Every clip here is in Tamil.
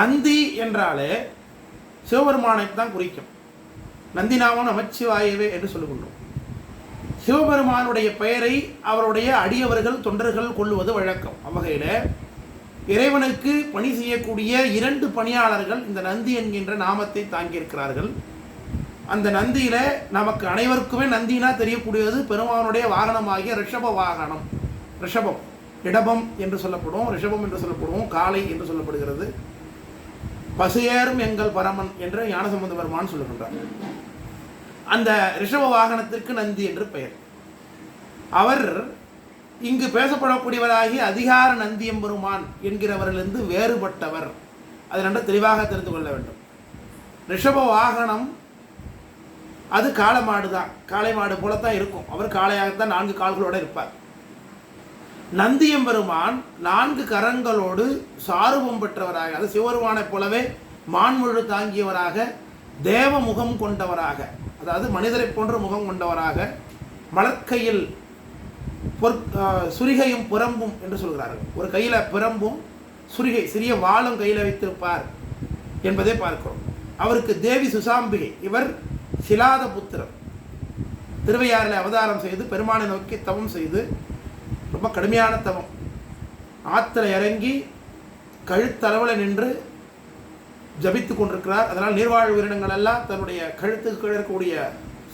நந்தி என்றாலே சிவபெருமானை தான் குறிக்கும். நந்தினாமன் அமைச்சிவாயவே என்று சொல்லுகின்றோம். சிவபெருமானுடைய பெயரை அவருடைய அடியவர்கள் தொண்டர்கள் கொள்ளுவது வழக்கம். அவ்வகையில் இறைவனுக்கு பணி செய்யக்கூடிய இரண்டு பணியாளர்கள் இந்த நந்தி என்கின்ற நாமத்தை தாங்கியிருக்கிறார்கள். அந்த நந்தியில் நமக்கு அனைவருக்குமே நந்தினா தெரியக்கூடியது பெருமானுடைய வாகனமாகிய ரிஷப வாகனம் ரிஷபம் இடபம் என்று சொல்லப்படும் ரிஷபம் என்று சொல்லப்படும் காளை என்று சொல்லப்படுகிறது. பசுயேறும் எங்கள் பரமன் என்று ஞானசம்பந்த பெருமான் சொல்லுகின்றார். அந்த ரிஷப வாகனத்திற்கு நந்தி என்று பெயர். அவர் இங்கு பேசப்படக்கூடியவராகி அதிகார நந்தியம்பெருமான் என்கிறவரிலிருந்து வேறுபட்டவர். அது நன்று தெளிவாக தெரிந்து கொள்ள வேண்டும். ரிஷப வாகனம் அது காளை மாடு தான் காளை மாடு போலத்தான் இருக்கும். அவர் காளையாகத்தான் நான்கு கால்களோடு இருப்பார். நந்தியம்பெருமான் நான்கு கரங்களோடு சாருபம் பெற்றவராக அது சிவருமானைப் போலவே மான்முழு தாங்கியவராக தேவ முகம் கொண்டவராக அதாவது மனிதரை போன்ற முகம் கொண்டவராக மலர்க்கையில் பொற் சுரிகையும் புறம்பும் என்று சொல்கிறார்கள். ஒரு கையில் பிறம்பும் சுரிகை சிறிய வாளும் கையில் வைத்திருப்பார் என்பதை பார்க்கிறோம். அவருக்கு தேவி சுசாம்பிகை இவர் சிலாத புத்திரர். திருவையாறில் அவதாரம் செய்து பெருமானை நோக்கி தவம் செய்து ரொம்ப கடுமையான தவம். ஆற்றுல இறங்கி கழுத்தளவில் நின்று ஜபித்து கொண்டிருக்கிறார். அதனால் நீர்வாழ் உயிரினங்கள் எல்லாம் தன்னுடைய கழுத்துக்கு கீழே இருக்கக்கூடிய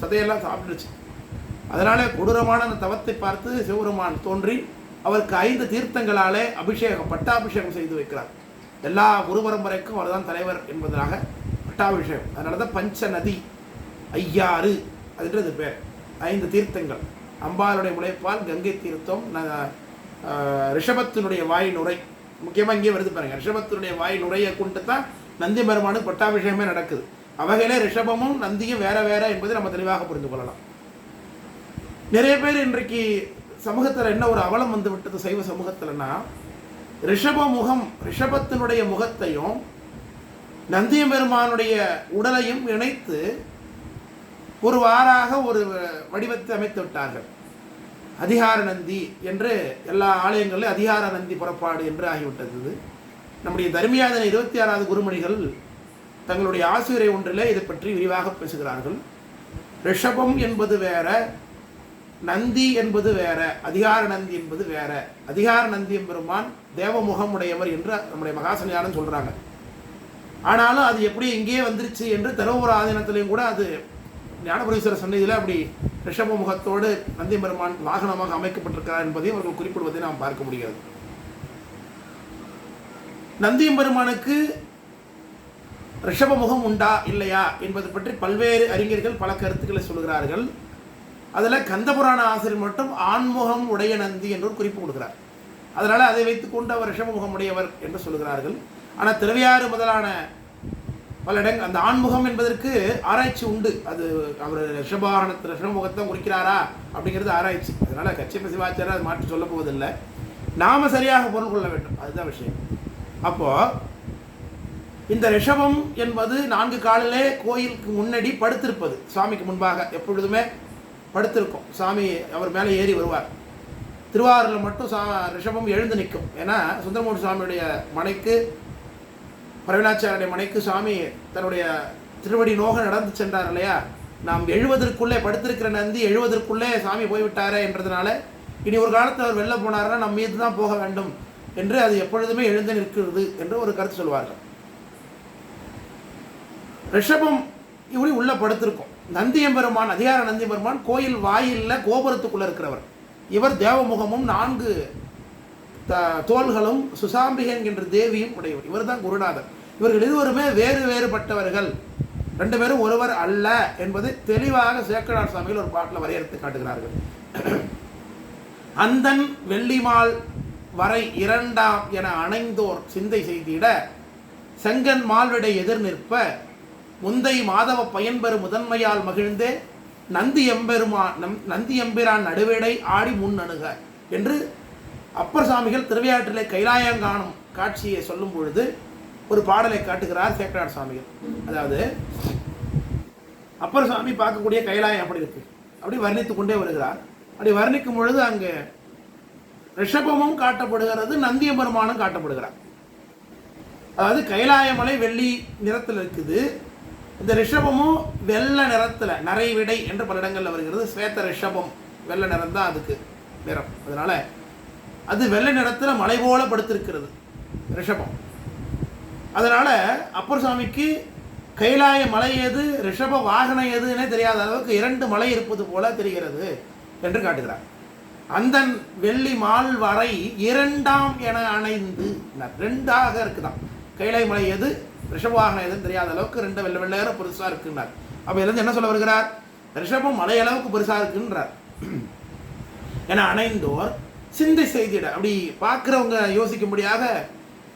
சதையெல்லாம் சாப்பிட்டுச்சு அதனால கொடூரமான அந்த தவத்தை பார்த்து சிவபெருமான் தோன்றி அவருக்கு ஐந்து தீர்த்தங்களாலே அபிஷேகம் பட்டாபிஷேகம் செய்து வைக்கிறார். எல்லா குரு பரம்பரைக்கும் அவர்தான் தலைவர் என்பதனாக பட்டாபிஷேகம். அதனால தான் பஞ்ச நதி ஐயாறு அதுன்றது பேர். ஐந்து தீர்த்தங்கள். அம்பாளுடைய முளைப்பால் கங்கை தீர்த்தம் ந- ரிஷபத்தினுடைய வாய் நுரை. முக்கியமாக இங்கே வருது பாருங்கள் ரிஷபத்தினுடைய வாய் நுரையை கொண்டு தான் நந்தி பெருமானுக்கு பட்டாபிஷேகமே நடக்குது. அவகையிலே ரிஷபமும் நந்தியும் வேற வேற என்பதை நம்ம தெளிவாக புரிந்து கொள்ளலாம். நிறைய பேர் இன்றைக்கு சமூகத்தில் என்ன ஒரு அவலம் வந்து விட்டது சைவ சமூகத்தில்னா ரிஷப முகம் ரிஷபத்தினுடைய முகத்தையும் நந்திய பெருமானுடைய உடலையும் இணைத்து ஒரு வாராக ஒரு வடிவத்தை அமைத்து விட்டார்கள். அதிகார நந்தி என்று எல்லா ஆலயங்களிலும் அதிகார நந்தி புறப்பாடு என்று ஆகிவிட்டது. நம்முடைய தர்மியாதன இருபத்தி ஆறாவது குருமணிகள் தங்களுடைய ஆசிரியரை ஒன்றிலே இதை பற்றி விரிவாக பேசுகிறார்கள். ரிஷபம் என்பது வேற நந்தி என்பது வேற அதிகார நந்தி என்பது வேற. அதிகார நந்தி பெருமான் தேவமுகம் உடையவர் என்று நம்முடைய மகாசனியாரன் சொல்றாங்க. ஆனாலும் அது எப்படி இங்கேயே வந்துருச்சு என்று தருமபுர ஆதீனத்திலையும் கூட அது ஞானபுரீஸ்வரர் சன்னதியில் அப்படி ரிஷப முகத்தோடு நந்தி பெருமான் வாகனமாக அமைக்கப்பட்டிருக்கிறார் என்பதையும் அவர்கள் குறிப்பிடுவதை நாம் பார்க்க முடிகிறது. நந்தியம் பெருமானுக்கு ரிஷப முகம் உண்டா இல்லையா என்பது பற்றி பல்வேறு அறிஞர்கள் பல கருத்துக்களை சொல்கிறார்கள். அதில் கந்தபுராண ஆசிரியர் மட்டும் ஆண்முகம் உடைய நந்தி என்று ஒரு குறிப்பு கொடுக்கிறார். அதனால் அதை வைத்துக்கொண்டு அவர் ரிஷப முகம் உடையவர் என்று சொல்கிறார்கள். ஆனால் திருவையாறு முதலான பல இடங்கள் அந்த ஆண்முகம் என்பதற்கு ஆராய்ச்சி உண்டு. அது அவர் ரிஷபாரணத்தை ரிஷபமுகத்தை குறிக்கிறாரா அப்படிங்கிறது ஆராய்ச்சி. அதனால் கச்சிப்ப சிவாச்சாரியர் அது மாற்றி சொல்ல போவதில்லை. நாம சரியாக பொருள் கொள்ள வேண்டும். அதுதான் விஷயம். அப்போது இந்த ரிஷபம் என்பது நான்கு காலிலே கோயிலுக்கு முன்னாடி படுத்திருப்பது. சுவாமிக்கு முன்பாக எப்பொழுதுமே படுத்திருக்கும். சாமி அவர் மேலே ஏறி வருவார். திருவாரூரில் மட்டும் சா ரிஷபம் எழுந்து நிற்கும். ஏன்னா சுந்தரமூர்த்தி சுவாமியுடைய மனைக்கு பரவினாச்சாரிய மனைக்கு சுவாமி தன்னுடைய திருவடி நோக நடந்து சென்றார் இல்லையா? நாம் எழுவதற்குள்ளே படுத்திருக்கிற நந்தி எழுவதற்குள்ளே சாமி போய்விட்டாரே என்றதுனால இனி ஒரு காலத்தில் அவர் வெளில போனார்னா நம்ம மீது தான் போக வேண்டும் என்று அது எப்பொழுதுமே எழுந்து நிற்கிறது என்று ஒரு கருத்து சொல்வார்கள். ரிஷபம் இப்படி உள்ளே படுத்திருக்கும். நந்தியம்பெருமான் அதிகார நந்தியம்பெருமான் கோயில் வாயிலில் கோபுரத்துக்குள்ளே இருக்கிறவர். இவர் தேவமுகமும் நான்கு த- தோள்களும் சுசாம்பிகை என்கின்ற தேவியும் உடையவர். இவர் தான் குருநாதர். இவர்கள் இருவருமே வேறு வேறுபட்டவர்கள். ரெண்டு பேரும் ஒருவர் அல்ல என்பது தெளிவாக சேக்கடார் சுவாமிகள் ஒரு பாட்டில் வரையறுத்து காட்டுகிறார்கள். அந்தன் வெள்ளிமால் வரை இரண்டாம் என அணைந்தோர் சிந்தை செய்திட செங்கன் மால்விடை எதிர் நிற்ப முந்தை மாதவ பயன்பெறு முதன்மையால் மகிழ்ந்தே நந்தி எம்பெருமா நம் நந்தி எம்பிரான் நடுவேடை ஆடி முன் அணுக என்று அப்பர் சாமிகள் திருவையாற்றிலே கைலாயங்காணும் காட்சியை சொல்லும் பொழுது ஒரு பாடலை காட்டுகிறார் சேக்கரார் சாமிகள். அதாவது அப்பர் சாமி பார்க்கக்கூடிய கைலாயம் அப்படி இருக்கு. அப்படி வர்ணித்து கொண்டே வருகிறார். அப்படி வர்ணிக்கும் பொழுது அங்கே ரிஷபமும் காட்டப்படுகிறது நந்தியம்பெருமானும் காட்டப்படுகிறார். அதாவது கைலாயமலை வெள்ளி நிறத்தில் இருக்குது. இந்த ரிஷபமும் வெள்ளை நிறத்தில் நரை விடை என்று பல இடங்களில் வருகிறது. ஸ்வேத்த ரிஷபம் வெள்ளை நிறம் தான் அதுக்கு நிறம். அதனால அது வெள்ளை நிறத்தில் மலை போல படுத்திருக்கிறது. ரிஷபம். அதனால அப்பர் சுவாமிக்கு கைலாய மலை எது ரிஷப வாகனம் எதுன்னே தெரியாத அளவுக்கு இரண்டு மலை இருப்பது போல தெரிகிறது என்று காட்டுகிறார். அந்த வெள்ளி மால் வரை இரண்டாம் என அணைந்து ரெண்டாக இருக்குதான் கைலாய மலை எது ரிஷப வாகனம் எதுன்னு தெரியாத அளவுக்கு ரெண்டு வெள்ளை வெள்ளையர பெருசா இருக்குன்னார். அப்ப இதுலேருந்து என்ன சொல்ல வருகிறார்? ரிஷபம் மலை அளவுக்கு பெருசா இருக்குன்றார். என அணைந்தோர் சிந்தை செய்திட. அப்படி பார்க்குறவங்க யோசிக்கும்படியாக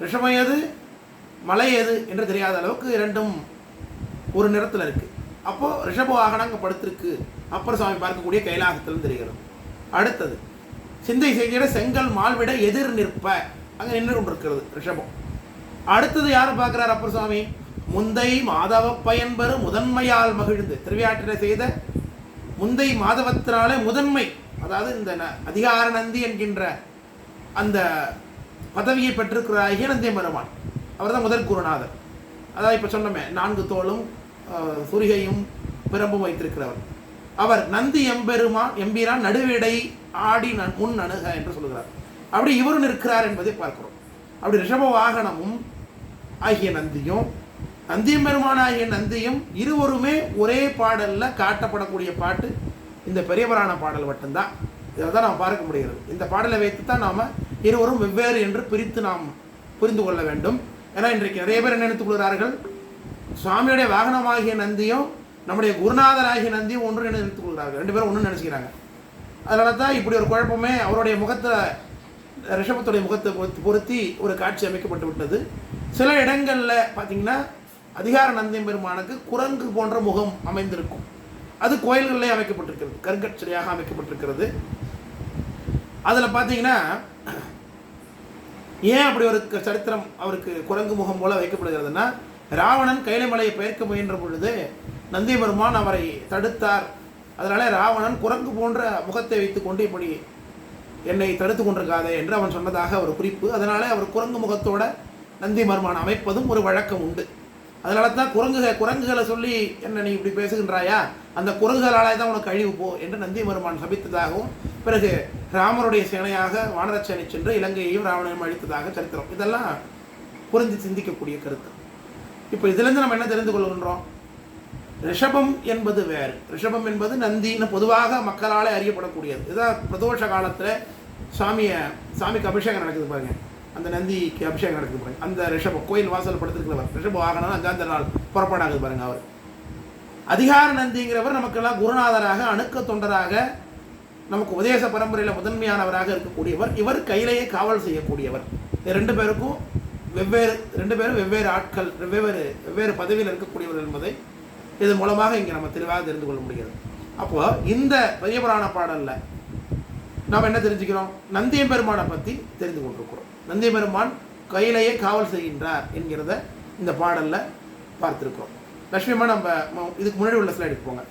ரிஷபம் எது மலை எது என்று தெரியாத அளவுக்கு இரண்டும் ஒரு நிறத்தில் இருக்குது அப்போது ரிஷப வாகனம் அங்கே படுத்திருக்கு. அப்பர் சுவாமி பார்க்கக்கூடிய கைலாகத்திலும் தெரிகிறது. அடுத்தது சிந்தை செய்தியிட செங்கல் மால்விட எதிர் நிற்ப. அங்கே நின்று கொண்டிருக்கிறது ரிஷபம். அடுத்தது யார் பார்க்குறார் அப்பர் சுவாமி? முந்தை மாதவ பயன்பெறு முதன்மையால் மகிழ்ந்து. திருவியாற்றில செய்த முந்தை மாதவத்தினாலே முதன்மை. அதாவது இந்த ந- அதிகார நந்தி என்கின்ற அந்த பதவியை பெற்றிருக்கிறாகிய நந்திய பெருமான். அவர் தான் முதல் குருநாதர். அதாவது இப்போ சொன்னோமே நான்கு தோளும் சுருகையும் சுரிகையும் பிரம்பும் வைத்திருக்கிறவர். அவர் நந்தி எம்பெருமான் எம்பிரான் நடுவிடை ஆடி நன்- முன் அணுக என்று சொல்கிறார் அப்படி இவரும் நிற்கிறார் என்பதை பார்க்கிறோம். அப்படி ரிஷப வாகனமும் ஆகிய நந்தியும் நந்தியம்பெருமான் ஆகிய நந்தியும் இருவருமே ஒரே பாடலில் காட்டப்படக்கூடிய பாட்டு இந்த பெரியவரான பாடல் மட்டும்தான். இதை தான் நாம் பார்க்க முடிகிறது. இந்த பாடலை வைத்து தான் நாம் இருவரும் வெவ்வேறு என்று பிரித்து நாம் புரிந்து கொள்ள வேண்டும். ஏன்னா இன்றைக்கு நிறைய பேர் என்ன நினைத்துக் கொள்கிறார்கள்? சுவாமியுடைய வாகனமாகிய நந்தியும் நம்முடைய குருநாதராகிய நந்தியும் ஒன்று என நினைத்துக் கொள்கிறார்கள். ரெண்டு பேரும் ஒன்று நினச்சிக்கிறாங்க. அதனால தான் இப்படி ஒரு குழப்பமே அவருடைய முகத்தில் ரிஷபத்துடைய முகத்தை பொருத்தி- பொருத்தி ஒரு காட்சி அமைக்கப்பட்டு விட்டது. சில இடங்களில் பார்த்தீங்கன்னா அதிகார நந்தியம் பெருமானுக்கு குரங்கு போன்ற முகம் அமைந்திருக்கும். அது கோயில்களிலே அமைக்கப்பட்டிருக்கிறது. கருங்கற்சரியாக அமைக்கப்பட்டிருக்கிறது. அதில் பார்த்தீங்கன்னா ஏன் அப்படி ஒரு சரித்திரம் அவருக்கு குரங்கு முகம் போல வைக்கப்படுகிறதுனா ராவணன் கைலைமலையை பெயர்க்க முயன்ற பொழுது நந்தியபெருமான் அவரை தடுத்தார். அதனால ராவணன் குரங்கு போன்ற முகத்தை வைத்துக்கொண்டு இப்படி என்னை தடுத்து கொண்டிருக்காதே என்று அவன் சொன்னதாக ஒரு குறிப்பு. அதனாலே அவர் குரங்கு முகத்தோட நந்தியபெருமான் அமைப்பதும் ஒரு வழக்கம் உண்டு. அதனால தான் குரங்குக குரங்குகளை சொல்லி என்ன நீ இப்படி பேசுகின்றாயா? அந்த குரங்குகளாலே தான் உனக்கு அழிவு போ என்று நந்தியபெருமான் சபித்ததாகவும் பிறகு ராமருடைய சேனையாக வானரச்சேனை சென்று இலங்கையையும் ராவணையும் அழித்ததாக சரித்திரம். இதெல்லாம் புரிந்து சிந்திக்கக்கூடிய கருத்து. இப்போ இதுலேருந்து நம்ம என்ன தெரிந்து கொள்கின்றோம்? ரிஷபம் என்பது வேறு. ரிஷபம் என்பது நந்தின்னு பொதுவாக மக்களால் அறியப்படக்கூடியது. இதுதான் பிரதோஷ காலத்தில் சாமியை சாமிக்கு அபிஷேகம் நடக்குது பாருங்க. அந்த நந்திக்கு அபிஷேகம் நடக்குது பாருங்க. அந்த ரிஷபம் கோயில் வாசல் படுத்திருக்கிறவர். ரிஷப வாகனம் அஞ்சாந்த நாள் புறப்பாடாகுது பாருங்க அவர். அதிகார நந்திங்கிறவர் நமக்கெல்லாம் குருநாதராக அணுக்க தொண்டராக நமக்கு உதேச பரம்பரையில் முதன்மையானவராக இருக்கக்கூடியவர். இவர் கையிலேயே காவல் செய்யக்கூடியவர். ரெண்டு பேருக்கும் வெவ்வேறு ரெண்டு பேரும் வெவ்வேறு ஆட்கள் வெவ்வேறு வெவ்வேறு பதவியில் இருக்கக்கூடியவர் என்பதை இதன் மூலமாக இங்கே நம்ம தெளிவாக தெரிந்து கொள்ள முடிகிறது. அப்போ இந்த பெரிய புராண பாடலில் நாம் என்ன தெரிஞ்சுக்கிறோம்? நந்தியம் பெருமானை பற்றி தெரிந்து கொண்டிருக்கிறோம். நந்தி பெருமான் கையிலேயே காவல் செய்கின்றார் என்கிறத இந்த பாடலில் பார்த்துருக்கோம். லட்சுமிமா நம்ம இதுக்கு முன்னாடி உள்ள ஸ்லைடுக்கு போங்க.